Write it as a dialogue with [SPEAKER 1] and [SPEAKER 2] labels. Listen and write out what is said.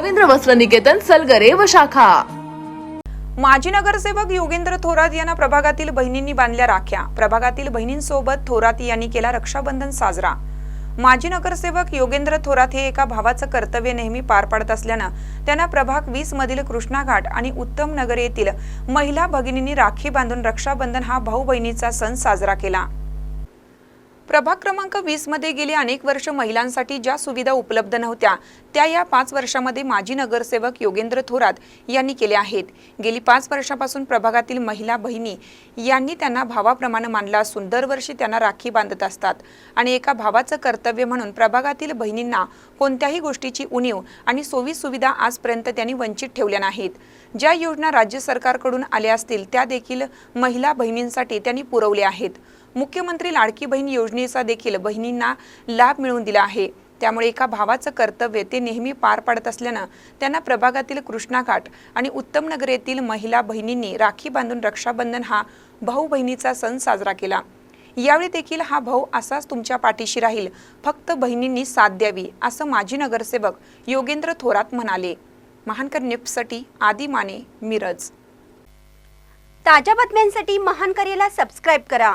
[SPEAKER 1] रवींद्र वस्त्र निकेतन सलगरे व शाखा.
[SPEAKER 2] माजी नगरसेवक योगेंद्र थोरात यांना प्रभागातील बहिणींनी बांधल्या राख्या. प्रभागातील बहिणींसोबत थोरात यांनी केला रक्षाबंधन साजरा. माजी नगरसेवक योगेंद्र थोरात हे एका भावाचं कर्तव्य नेहमी पार पाडत असल्यानं त्यांना प्रभाग वीस मधील कृष्णा घाट आणि उत्तम नगर येथील महिला भगिनींनी राखी बांधून रक्षाबंधन हा भाऊ बहिणीचा सण साजरा केला. प्रभाग क्रमांक वीसमध्ये गेली अनेक वर्ष महिलांसाठी ज्या सुविधा उपलब्ध नव्हत्या त्या या पाच वर्षामध्ये माजी नगरसेवक योगेंद्र थोरात यांनी केल्या आहेत. गेली पाच वर्षापासून प्रभागातील महिला बहिणी यांनी त्यांना भावाप्रमाणे मानलं असून दरवर्षी त्यांना राखी बांधत असतात आणि एका भावाचं कर्तव्य म्हणून प्रभागातील बहिणींना कोणत्याही गोष्टीची उणीव आणि सोयी सुविधा आजपर्यंत त्यांनी वंचित ठेवल्या नाहीत. ज्या योजना राज्य सरकारकडून आल्या असतील त्या देखील महिला बहिणींसाठी त्यांनी पुरवल्या आहेत. मुख्यमंत्री लाडकी बहीण योजनेचा देखील बहिणींना लाभ मिळवून दिला आहे. त्यामुळे एका भावाचं कर्तव्य ते नेहमी पार पाडत असल्यानं त्यांना प्रभागातील कृष्णाघाट आणि उत्तम नगर येथील महिला बहिणींनी राखी बांधून रक्षाबंधन हा भाऊ बहिणीचा सण साजरा केला. यावेळी देखील हा भाऊ असाच तुमच्या पाठीशी राहील. फक्त बहिणींनी साथ द्यावी असं माजी नगरसेवक योगेंद्र थोरात म्हणाले. महानकर न्यूजसाठी आदी माने मिरज.
[SPEAKER 3] ताज्या बातम्यांसाठी महानकर्याला सबस्क्राईब करा.